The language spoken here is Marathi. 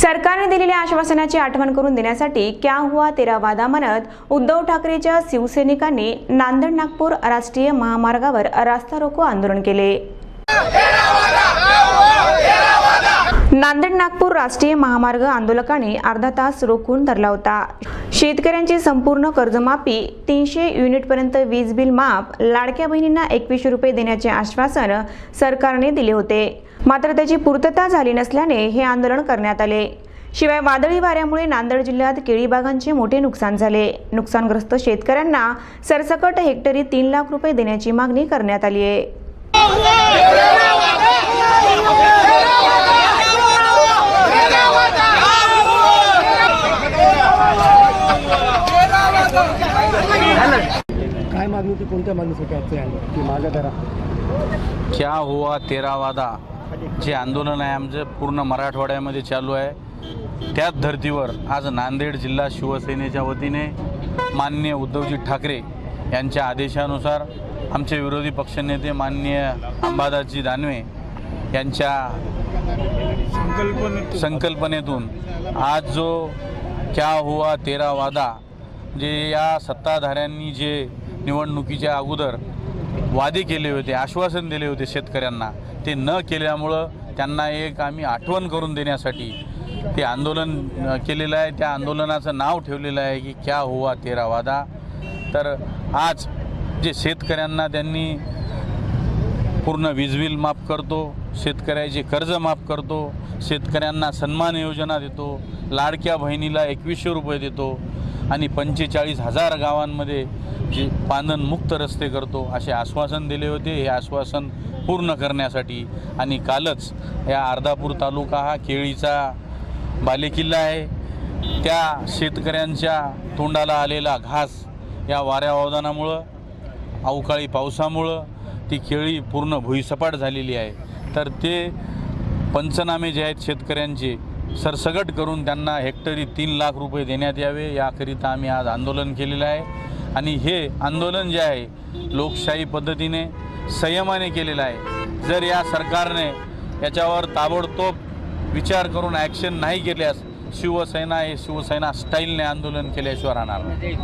सरकारने दिलेल्या आश्वासनाची आठवण करून देण्यासाठी क्या हुआ तेरा वादा म्हणत उद्धव ठाकरेच्या शिवसैनिकांनी नांदेड नागपूर राष्ट्रीय महामार्गावर रास्ता रोको आंदोलन केले. नांदेड नागपूर राष्ट्रीय महामार्ग आंदोलकांनी अर्धा तास रोखून धरला होता. शेतकऱ्यांची संपूर्ण कर्जमाफी तीनशे युनिटपर्यंत वीज बिल माफ लाडक्या बहिणींना एकवीसशे रुपये देण्याचे आश्वासन सरकारने दिले होते. मात्र त्याची पूर्तता झाली नसल्याने हे आंदोलन करण्यात आले. शिवाय वादळी वाऱ्यामुळे नांदेड जिल्ह्यात केळी बागांचे मोठे नुकसान झाले. नुकसानग्रस्त शेतकऱ्यांना सरसकट हेक्टरी तीन लाख रुपये देण्याची मागणी करण्यात आली आहे. काय मागणी होती? कोणत्या मागणीसाठी आजचं आहे आंदोलन की मागं धरा. क्या हुआ तेरा वादा? जे आंदोलन आहे आमचं पूर्ण मराठवाड्यामध्ये चालू आहे. त्याच धर्तीवर आज नांदेड जिल्हा शिवसेनेच्या वतीने माननीय उद्धवजी ठाकरे यांच्या आदेशानुसार आमचे विरोधी पक्षनेते माननीय अंबादासजी दानवे यांच्या संकल्पनेतून आज जो क्या हुआ तेरा वादा जे या सत्ताधाऱ्यांनी जे निवडणुकीच्या अगोदर वादे केले होते आश्वासन दिले होते शेतकऱ्यांना. ते न केल्यामुळं त्यांना एक आम्ही आठवण करून देण्यासाठी ते आंदोलन केलेलं आहे. त्या आंदोलनाचं नाव ठेवलेलं आहे की क्या हुआ तेरा वादा. तर आज जे शेतकऱ्यांना त्यांनी पूर्ण वीज बिल माफ करतो शेतकऱ्याचे कर्ज माफ करतो शेतकऱ्यांना सन्मान योजना देतो लाडक्या बहिणीला एकवीसशे रुपये देतो आणि पंचेचाळीस हजार गावांमध्ये जे पांदनमुक्त रस्ते करतो असे आश्वासन दिले होते. हे आश्वासन पूर्ण करण्यासाठी आणि कालच या अर्धापूर तालुका हा केळीचा बालेकिल्ला आहे. त्या शेतकऱ्यांच्या तोंडाला आलेला घास या वाऱ्या वादनामुळं अवकाळी पावसामुळं ती केळी पूर्ण भुईसपाट झालेली आहे. तर ते पंचनामे जे आहेत शेतकऱ्यांचे सरसगट करून त्यांना हेक्टरी तीन लाख रुपये देण्यात यावे. याकरिता आम्ही आज आंदोलन केलेलं आहे. आणि हे आंदोलन जे आहे लोकशाही पद्धतीने संयमाने केलेलं आहे. जर या सरकारने याच्यावर ताबडतोब विचार करून ॲक्शन नाही केल्यास शिवसेना हे शिवसेना स्टाईलने आंदोलन केल्याशिवाय राहणार नाही.